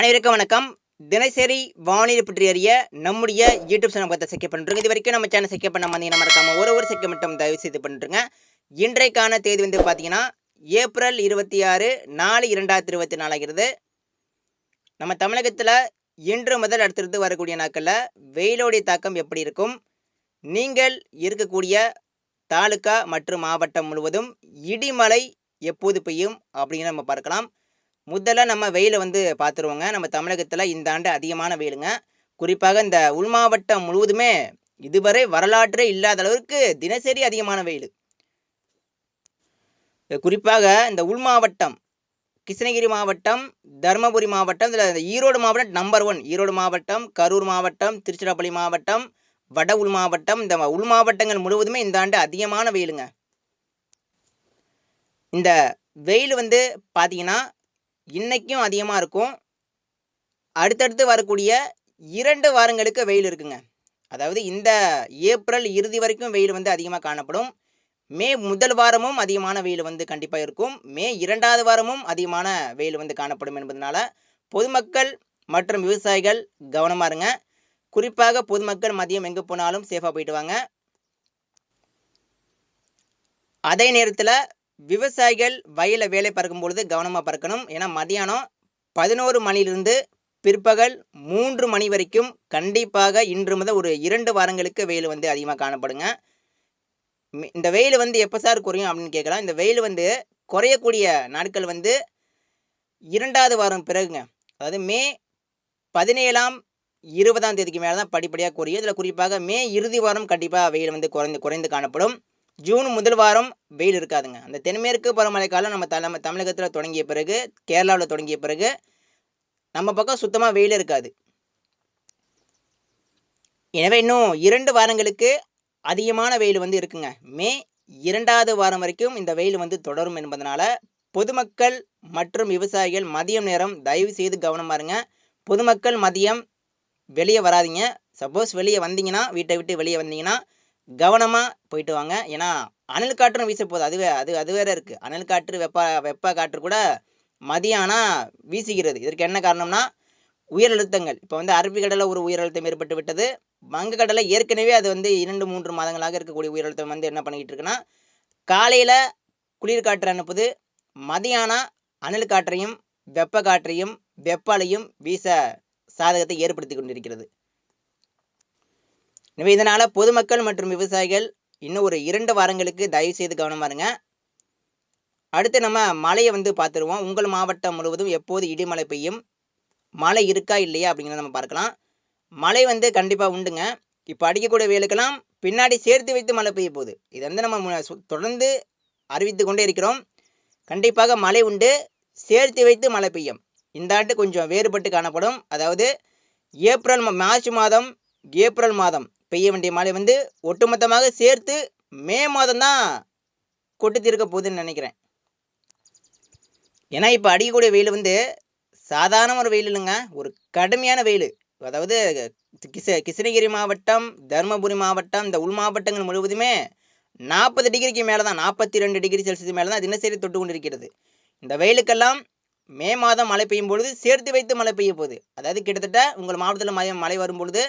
அனைவருக்கும் வணக்கம். தினசரி வானிலை பற்றி அறிய நம்முடைய யூடியூப் சேனல் பார்த்து செக் பண்ணுறோங்க இது வரைக்கும் நம்ம சேனல் செக் பண்ண வந்தீங்கன்னா மறக்காம ஒரு ஒரு செக் மட்டும் தயவு செய்து பண்ணுறேங்க இன்றைக்கான தேதி வந்து பார்த்தீங்கன்னா ஏப்ரல் இருபத்தி ஆறு நாலு இரண்டாயிரத்தி இருபத்தி நாலாகிறது நம்ம தமிழகத்தில் இன்று முதல் அடுத்தடுத்து வரக்கூடிய நாட்களில் வெயிலோடைய தாக்கம் எப்படி இருக்கும்? நீங்கள் இருக்கக்கூடிய தாலுக்கா மற்றும் மாவட்டம் முழுவதும் இடிமலை எப்போது பெய்யும்? அப்படின்னு நம்ம பார்க்கலாம். முதல்ல நம்ம வெயிலை வந்து பார்த்துருவோங்க. நம்ம தமிழகத்தில் இந்த ஆண்டு அதிகமான வெயிலுங்க. குறிப்பாக இந்த உள் மாவட்டம் முழுவதுமே இதுவரை வரலாற்றே இல்லாத அளவிற்கு தினசரி அதிகமான வெயில். குறிப்பாக இந்த உள் மாவட்டம் கிருஷ்ணகிரி மாவட்டம் தருமபுரி மாவட்டம் இதில் ஈரோடு மாவட்டம் நம்பர் ஒன் ஈரோடு மாவட்டம் கரூர் மாவட்டம் திருச்சிராப்பள்ளி மாவட்டம் வட உள் மாவட்டம் இந்த உள் மாவட்டங்கள் முழுவதுமே இந்த ஆண்டு அதிகமான வெயிலுங்க. இந்த வெயில் வந்து பார்த்தீங்கன்னா இன்றைக்கும் அதிகமாக இருக்கும். அடுத்தடுத்து வரக்கூடிய இரண்டு வாரங்களுக்கு வெயில் இருக்குங்க. அதாவது இந்த ஏப்ரல் இறுதி வரைக்கும் வெயில் வந்து அதிகமாக காணப்படும். மே முதல் வாரமும் அதிகமான வெயில் வந்து கண்டிப்பாக இருக்கும். மே இரண்டாவது வாரமும் அதிகமான வெயில் வந்து காணப்படும் என்பதனால பொதுமக்கள் மற்றும் விவசாயிகள் கவனமாக இருங்க. குறிப்பாக பொதுமக்கள் மதியம் எங்கே போனாலும் சேஃபாக போயிட்டு வாங்க. அதே நேரத்தில் விவசாயிகள் வயலில் வேலை பறக்கும் பொழுது கவனமாக பறக்கணும் ஏன்னா மதியானம் பதினோரு மணிலிருந்து பிற்பகல் மூன்று மணி வரைக்கும் கண்டிப்பாக இன்று முதல் ஒரு இரண்டு வாரங்களுக்கு வெயில் வந்து அதிகமாக காணப்படுங்க. இந்த வெயில் வந்து எப்போ சார் குறையும் அப்படின்னு கேட்கலாம். இந்த வெயில் வந்து குறையக்கூடிய நாட்கள் வந்து இரண்டாவது வாரம் பிறகுங்க. அதாவது மே பதினேழாம் இருபதாம் தேதிக்கு மேலே தான் படிப்படியாக குறையும். இதில் குறிப்பாக மே இறுதி வாரம் கண்டிப்பாக வெயில் வந்து குறைந்து குறைந்து காணப்படும். ஜூன் முதல் வாரம் வெயில் இருக்காதுங்க. அந்த தென்மேற்கு பருவமழை காலம் நம்ம தலை தமிழகத்தில் தொடங்கிய பிறகு கேரளாவில் தொடங்கிய பிறகு நம்ம பக்கம் சுத்தமாக வெயில் இருக்காது. எனவே இன்னும் இரண்டு வாரங்களுக்கு அதிகமான வெயில் வந்து இருக்குங்க. மே இரண்டாவது வாரம் வரைக்கும் இந்த வெயில் வந்து தொடரும் என்பதனால பொதுமக்கள் மற்றும் விவசாயிகள் மதியம் நேரம் தயவு செய்து கவனமா இருங்க. பொதுமக்கள் மதியம் வெளியே வராதிங்க. சப்போஸ் வெளியே வந்தீங்கன்னா வீட்டை விட்டு வெளியே வந்தீங்கன்னா கவனமாக போயிட்டு வாங்க. ஏன்னா அனல் காற்றும் வீச போகுது. அதுவே அது அது வேற இருக்கு. அனல் காற்று வெப்ப வெப்ப காற்று கூட மதியானா வீசுகிறது. இதற்கு என்ன காரணம்னா உயர் அழுத்தங்கள். இப்போ வந்து அரபிக்கடலில் ஒரு உயர் அழுத்தம் ஏற்பட்டு விட்டது. வங்கக்கடலில் ஏற்கனவே அது வந்து இரண்டு மூன்று மாதங்களாக இருக்கக்கூடிய உயர் அழுத்தம் வந்து என்ன பண்ணிக்கிட்டு இருக்குன்னா காலையில் குளிர் காற்று அனுப்புது. மதியானம் அனல் காற்றையும் வெப்ப காற்றையும் வெப்பாலையும் வீச சாதகத்தை ஏற்படுத்தி கொண்டிருக்கிறது. எனவே இதனால் பொதுமக்கள் மற்றும் விவசாயிகள் இன்னும் ஒரு இரண்டு வாரங்களுக்கு தயவு செய்து கவனமாக இருங்க. அடுத்து நம்ம மழையை வந்து பார்த்துருவோம். உங்கள் மாவட்டம் முழுவதும் எப்போது இடிமழை பெய்யும்? மழை இருக்கா இல்லையா அப்படிங்கிறத நம்ம பார்க்கலாம். மழை வந்து கண்டிப்பாக உண்டுங்க. இப்போ அடிக்கக்கூடிய வெயிலுக்கெல்லாம் பின்னாடி சேர்த்து வைத்து மழை பெய்ய போகுது. இது வந்து நம்ம மு- தொடர்ந்து அறிவித்து கொண்டே இருக்கிறோம். கண்டிப்பாக மழை உண்டு. சேர்த்து வைத்து மழை பெய்யும். இந்த ஆண்டு கொஞ்சம் வேறுபட்டு காணப்படும். அதாவது ஏப்ரல் மா- மார்ச் மாதம் ஏப்ரல் மாதம் பெய்ய வேண்டிய மழை வந்து ஒட்டுமொத்தமாக சேர்த்து மே மாதம் தான் கொட்டு தீர்க்க போகுதுன்னு நினைக்கிறேன். ஏன்னா இப்போ அடிக்கக்கூடிய வெயில் வந்து சாதாரண ஒரு வெயில் இல்லைங்க. ஒரு கடுமையான வெயில். அதாவது கிருஷ்ண கிருஷ்ணகிரி மாவட்டம் தருமபுரி மாவட்டம் இந்த உள் மாவட்டங்கள் முழுவதுமே நாற்பது டிகிரிக்கு மேலே தான் நாற்பத்தி ரெண்டு டிகிரி செல்சியஸ் மேலே தான் தினசரி தொட்டு கொண்டிருக்கிறது. இந்த வெயிலுக்கெல்லாம் மே மாதம் மழை பெய்யும் பொழுது சேர்த்து வைத்து மழை பெய்ய போகுது. அதாவது கிட்டத்தட்ட உங்கள் மாவட்டத்தில் மழை மழை வரும் பொழுது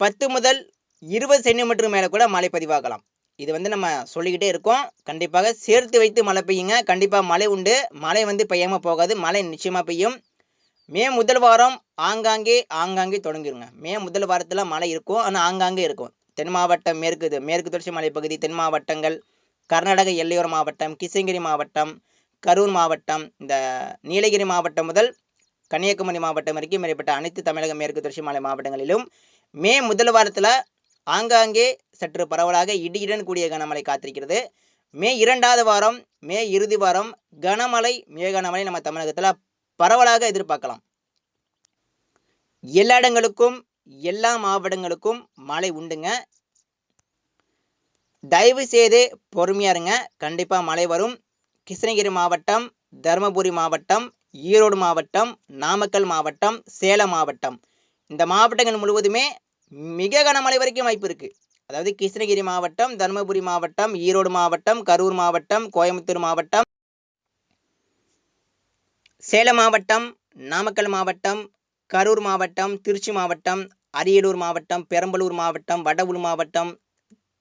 பத்து முதல் இருபது சென்டிமீட்டர் மேலே கூட மழை பதிவாகலாம். இது வந்து நம்ம சொல்லிக்கிட்டே இருக்கோம். கண்டிப்பாக சேர்த்து வைத்து மழை பெய்யுங்க. கண்டிப்பாக மழை உண்டு. மழை வந்து பெய்யாமல் போகாது. மழை நிச்சயமாக பெய்யும். மே முதல் வாரம் ஆங்காங்கே ஆங்காங்கே தொடங்கிருங்க. மே முதல் வாரத்தில் மழை இருக்கும். ஆனால் ஆங்காங்கே இருக்கும். தென் மாவட்டம் மேற்கு மேற்கு தொடர்ச்சி மலைப்பகுதி தென் மாவட்டங்கள் கர்நாடக எல்லையோர மாவட்டம் கிருஷ்ணகிரி மாவட்டம் கரூர் மாவட்டம் இந்த நீலகிரி மாவட்டம் முதல் கன்னியாகுமரி மாவட்டம் வரைக்கும் மேற்பட்ட அனைத்து தமிழக மேற்கு தொடர்ச்சி மலை மாவட்டங்களிலும் மே முதல் வாரத்தில் ஆங்காங்கே சற்று பரவலாக இடியுடன் கூடிய கனமழை காத்திருக்கிறது. மே இரண்டாவது வாரம் மே இறுதி வாரம் கனமழை மிக கனமழை நம்ம தமிழகத்தில் பரவலாக எதிர்பார்க்கலாம். எல்லா இடங்களுக்கும் எல்லா மாவட்டங்களுக்கும் மழை உண்டுங்க. தயவு செய்து பொறுமையா இருங்க. கண்டிப்பாக மழை வரும். கிருஷ்ணகிரி மாவட்டம் தருமபுரி மாவட்டம் ஈரோடு மாவட்டம் நாமக்கல் மாவட்டம் சேலம் மாவட்டம். இந்த மாவட்டங்கள் முழுவதுமே மிக கனமழை வரைக்கும் வாய்ப்பு இருக்குது அதாவது கிருஷ்ணகிரி மாவட்டம் தருமபுரி மாவட்டம் ஈரோடு மாவட்டம் கரூர் மாவட்டம் கோயம்புத்தூர் மாவட்டம் சேலம் மாவட்டம் நாமக்கல் மாவட்டம் கரூர் மாவட்டம் திருச்சி மாவட்டம் அரியலூர் மாவட்டம் பெரம்பலூர் மாவட்டம் வட மாவட்டம்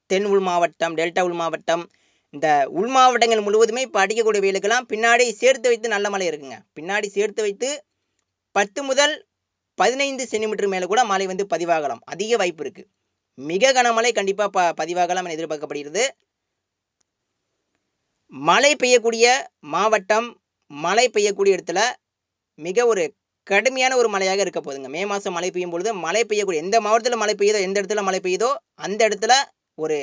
தென் உள் மாவட்டம் டெல்டா உள் மாவட்டம் இந்த உள் மாவட்டங்கள் முழுவதுமே இப்போ அடிக்கக்கூடிய வெயிலுக்கெல்லாம் பின்னாடி சேர்த்து வைத்து நல்ல மழை இருக்குங்க. பின்னாடி சேர்த்து வைத்து பத்து முதல் பதினைந்து சென்டிமீட்டர் மேலே கூட மழை வந்து பதிவாகலாம். அதிக வாய்ப்பு இருக்குது மிக கனமழை கண்டிப்பாக ப பதிவாகலாம் என எதிர்பார்க்கப்படுகிறது. மழை பெய்யக்கூடிய மாவட்டம் மழை பெய்யக்கூடிய இடத்துல மிக ஒரு கடுமையான ஒரு மழையாக இருக்க போகுதுங்க. மே மாதம் மழை பெய்யும் பொழுது மழை பெய்யக்கூடிய எந்த மாவட்டத்தில் மழை பெய்யுதோ எந்த இடத்துல மழை பெய்யுதோ அந்த இடத்துல ஒரு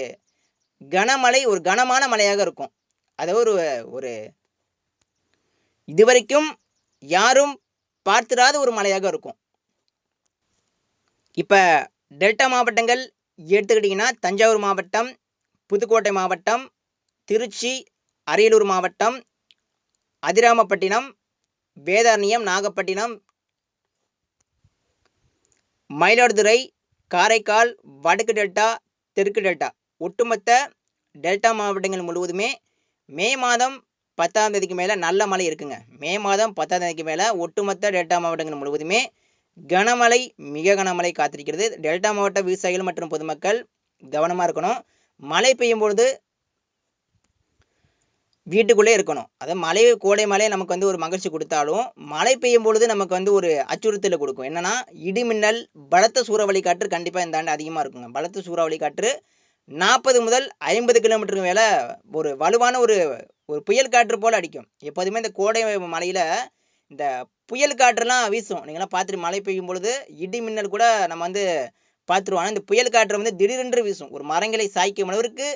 கனமழை ஒரு கனமான மழையாக இருக்கும். அதை ஒரு ஒரு இதுவரைக்கும் யாரும் பார்த்திராத ஒரு மழையாக இருக்கும். இப்போ டெல்டா மாவட்டங்கள் எடுத்துக்கிட்டிங்கன்னா தஞ்சாவூர் மாவட்டம் புதுக்கோட்டை மாவட்டம் திருச்சி அரியலூர் மாவட்டம் அதிராமப்பட்டினம் வேதாரண்யம் நாகப்பட்டினம் மயிலாடுதுறை காரைக்கால் வடக்கு டெல்டா தெற்கு டெல்டா. ஒட்டுமொத்த டெல்டா மாவட்டங்கள் முழுவதுமே மே மாதம் பத்தாம் தேதிக்கு மேலே நல்ல மழை இருக்குங்க. மே மாதம் பத்தாம் தேதிக்கு மேலே ஒட்டுமொத்த டெல்டா மாவட்டங்கள் முழுவதுமே கனமழை மிக கனமழை காத்திருக்கிறது. டெல்டா மாவட்ட விவசாயிகள் மற்றும் பொதுமக்கள் கவனமாக இருக்கணும். மழை பெய்யும் பொழுது வீட்டுக்குள்ளே இருக்கணும். அது மழை கோடை மழை நமக்கு வந்து ஒரு மகிழ்ச்சி கொடுத்தாலும் மழை பெய்யும் பொழுது நமக்கு வந்து ஒரு அச்சுறுத்தலை கொடுக்கும். என்னன்னா இடிமின்னல் பலத்த சூறாவளி காற்று கண்டிப்பாக இந்த ஆண்டு அதிகமாக இருக்குங்க. பலத்த சூறாவளி காற்று நாற்பது முதல் ஐம்பது கிலோமீட்டருக்கு மேலே ஒரு வலுவான ஒரு ஒரு புயல் காற்று போல் அடிக்கும். எப்போதுமே இந்த கோடை மலையில் இந்த புயல் காற்றுலாம் வீசும். நீங்களாம் பார்த்துட்டு மழை பெய்யும் பொழுது இடி மின்னல் கூட நம்ம வந்து பார்த்துருவோம். ஆனால் இந்த புயல் காற்று வந்து திடீரென்று வீசும். ஒரு மரங்களை சாய்க்கும் அளவிற்கு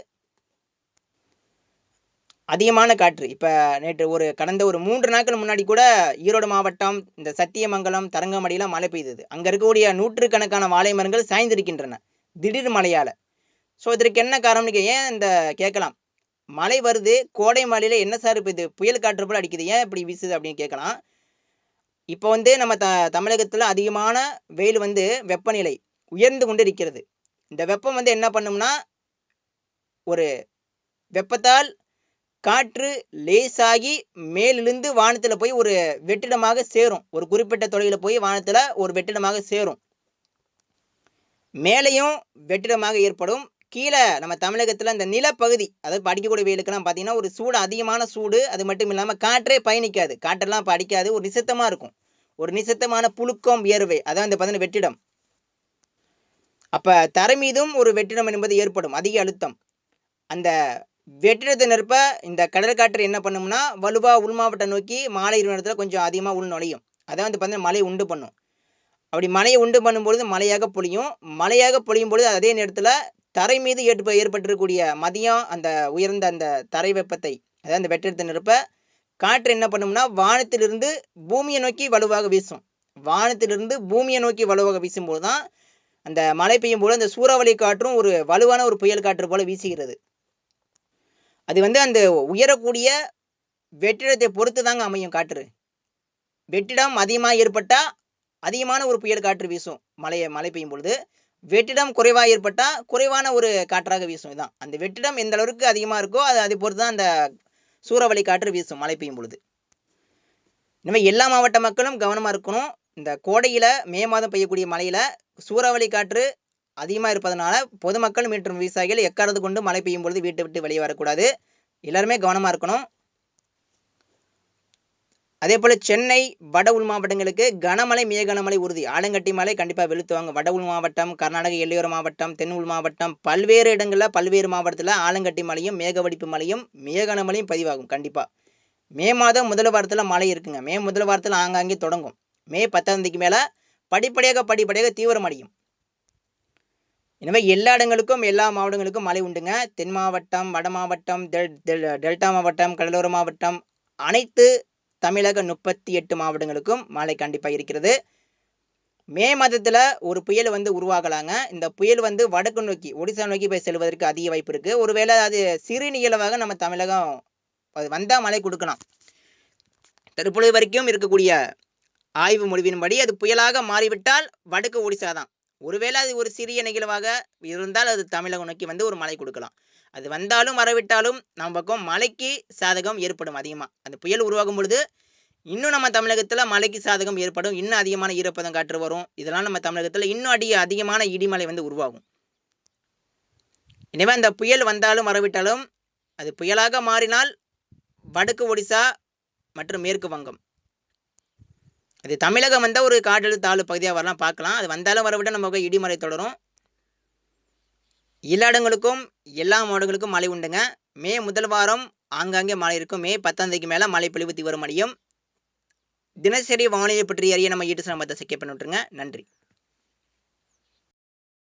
அதிகமான காற்று. இப்போ நேற்று ஒரு கடந்த ஒரு மூன்று நாட்கள் முன்னாடி கூட ஈரோடு மாவட்டம் இந்த சத்தியமங்கலம் தரங்கமடியெலாம் மழை பெய்தது. அங்கே இருக்கக்கூடிய நூற்றுக்கணக்கான வாழை மரங்கள் சாய்ந்திருக்கின்றன. திடீர் மழையால். ஸோ இதற்கு என்ன காரணம்னு கே- ஏன் இந்த கேட்கலாம்? மழை வருது கோடை மழையில் என்ன சார் இப்போ இது புயல் காற்று போல் அடிக்குது? ஏன் இப்படி வீசுது அப்படின்னு கேட்கலாம். இப்போ வந்து நம்ம த தமிழகத்தில் அதிகமான வெயில் வந்து வெப்பநிலை உயர்ந்து கொண்டு இருக்கிறது இந்த வெப்பம் வந்து என்ன பண்ணும்னா ஒரு வெப்பத்தால் காற்று லேசாகி மேலிருந்து வானத்தில் போய் ஒரு வெற்றிடமாக சேரும். ஒரு குறிப்பிட்ட தொலைவில் போய் வானத்தில் ஒரு வெற்றிடமாக சேரும். மேலேயும் வெற்றிடமாக ஏற்படும். கீழே நம்ம தமிழகத்தில் இந்த நிலப்பகுதி அதாவது படிக்கக்கூடிய அடிக்கக்கூடிய வெயிலுக்கெல்லாம் பார்த்தீங்கன்னா ஒரு சூடு அதிகமான சூடு அது மட்டும் இல்லாமல் காற்றே பயணிக்காது. காற்றெல்லாம் படிக்காது அடிக்காது ஒரு நிசத்தமாக இருக்கும். ஒரு நிசத்தமான புழுக்கம் வியர்வை அதான் இந்த பார்த்தீங்கன்னா வெற்றிடம். அப்போ தரை மீதும் ஒரு வெற்றிடம் என்பது ஏற்படும் அதிக அழுத்தம். அந்த வெற்றிடத்தை நிற்ப இந்த கடல் காற்று என்ன பண்ணும்னா வலுவா உள் மாவட்டம் நோக்கி மாலை நேரத்தில் கொஞ்சம் அதிகமாக உள் நுழையும். அதான் வந்து பார்த்தீங்கன்னா மழை உண்டு பண்ணும். அப்படி மழையை உண்டு பண்ணும்பொழுது மழையாக பொழியும். மழையாக பொழியும் பொழுது அதே நேரத்தில் தரை மீது ஏற்ப ஏற்பட்டிருக்கக்கூடிய மதியம் அந்த உயர்ந்த அந்த தரை வெப்பத்தை அதாவது அந்த வெற்றிடத்தை நிரப்ப காற்று என்ன பண்ணும்னா வானத்திலிருந்து பூமியை நோக்கி வலுவாக வீசும். வானத்திலிருந்து பூமியை நோக்கி வலுவாக வீசும்போது தான் அந்த மழை பெய்யும் போது அந்த சூறாவளி காற்றும் ஒரு வலுவான ஒரு புயல் காற்று போல வீசுகிறது. அது வந்து அந்த உயரக்கூடிய வெற்றிடத்தை பொறுத்து தாங்க அமையும் காற்று. வெற்றிடம் அதிகமாக ஏற்பட்டால் அதிகமான ஒரு புயல் காற்று வீசும் மழையை மழை பெய்யும் பொழுது. வெற்றிடம் குறைவாக ஏற்பட்டால் குறைவான ஒரு காற்றாக வீசும் இதுதான். அந்த வெற்றிடம் எந்த அளவுக்கு அதிகமாக இருக்கோ அது அதை பொறுத்து தான் அந்த சூறாவளி காற்று வீசும் மழை பெய்யும் பொழுது. இனிமே எல்லா மாவட்ட மக்களும் கவனமாக இருக்கணும். இந்த கோடையில் மே மாதம் பெய்யக்கூடிய மழையில் சூறாவளி காற்று அதிகமாக இருப்பதனால பொதுமக்கள் மற்றும் விவசாயிகள் எக்காரது கொண்டு மழை பெய்யும் பொழுது வீட்டை விட்டு வெளியே வரக்கூடாது. எல்லாருமே கவனமாக இருக்கணும். அதே போல் சென்னை வட உள் மாவட்டங்களுக்கு கனமழை மிக கனமழை உறுதி. ஆலங்கட்டி மழை கண்டிப்பாக வெளுத்துவாங்க. வட உள் மாவட்டம் கர்நாடக எல்லையோர மாவட்டம் தென் உள் மாவட்டம் பல்வேறு இடங்களில் பல்வேறு மாவட்டத்தில் ஆலங்கட்டி மழையும் மேகவடிப்பு மழையும் மிக கனமழையும் பதிவாகும் கண்டிப்பாக மே மாதம் முதல் வாரத்தில் மழை இருக்குங்க. மே முதல் வாரத்தில் ஆங்காங்கே தொடங்கும். மே பத்தாம் தேதிக்கு மேலே படிப்படியாக படிப்படியாக தீவிரமடையும் எனவே எல்லா இடங்களுக்கும் எல்லா மாவட்டங்களுக்கும் மழை உண்டுங்க. தென் மாவட்டம் வட மாவட்டம் டெல் டெல் டெல்டா மாவட்டம் கடலோர மாவட்டம் அனைத்து தமிழக முப்பத்தி எட்டு மாவட்டங்களுக்கும் மழை கண்டிப்பாக இருக்கிறது. மே மாதத்தில் ஒரு புயல் வந்து உருவாகலாங்க. இந்த புயல் வந்து வடக்கு நோக்கி ஒடிசா நோக்கி போய் செல்வதற்கு அதிக வாய்ப்பு இருக்குது ஒருவேளை அது சிறு நிகழ்வாக நம்ம தமிழகம் அது வந்தால் மழை கொடுக்கலாம். தற்பொழுது வரைக்கும் இருக்கக்கூடிய ஆய்வு முடிவின்படி அது புயலாக மாறிவிட்டால் வடக்கு ஒடிசா தான். ஒருவேளை அது ஒரு சிறிய நிகழ்வாக இருந்தால் அது தமிழகம் நோக்கி வந்து ஒரு மழை கொடுக்கலாம். அது வந்தாலும் வரவிட்டாலும் நம்ம பக்கம் மழைக்கு சாதகம் ஏற்படும் அதிகமாக அந்த புயல் உருவாகும் பொழுது இன்னும் நம்ம தமிழகத்தில் மழைக்கு சாதகம் ஏற்படும். இன்னும் அதிகமான ஈரப்பதம் காற்று வரும். இதெல்லாம் நம்ம தமிழகத்தில் இன்னும் அடி அதிகமான இடிமலை வந்து உருவாகும். எனவே அந்த புயல் வந்தாலும் வரவிட்டாலும் அது புயலாக மாறினால் வடக்கு ஒடிசா மற்றும் மேற்கு வங்கம். அது தமிழகம் வந்தால் ஒரு காற்றழுத்த தாழ்வு பகுதியாக வரலாம் பார்க்கலாம். அது வந்தாலும் வரவிட்டால் நமக்கு இடிமலை தொடரும். எல்லா இடங்களுக்கும் எல்லா மாவட்டங்களுக்கும் மழை உண்டுங்க. மே முதல் வாரம் ஆங்காங்கே மழை இருக்கும். மே பத்தாம் தேதிக்கு மேலே மழை பொழிவு தீவிரம் அடையும் தினசரி வானிலை பற்றி அறிய நம்ம ஈட்டு நம்ம பண்ணி விட்டுருங்க. நன்றி.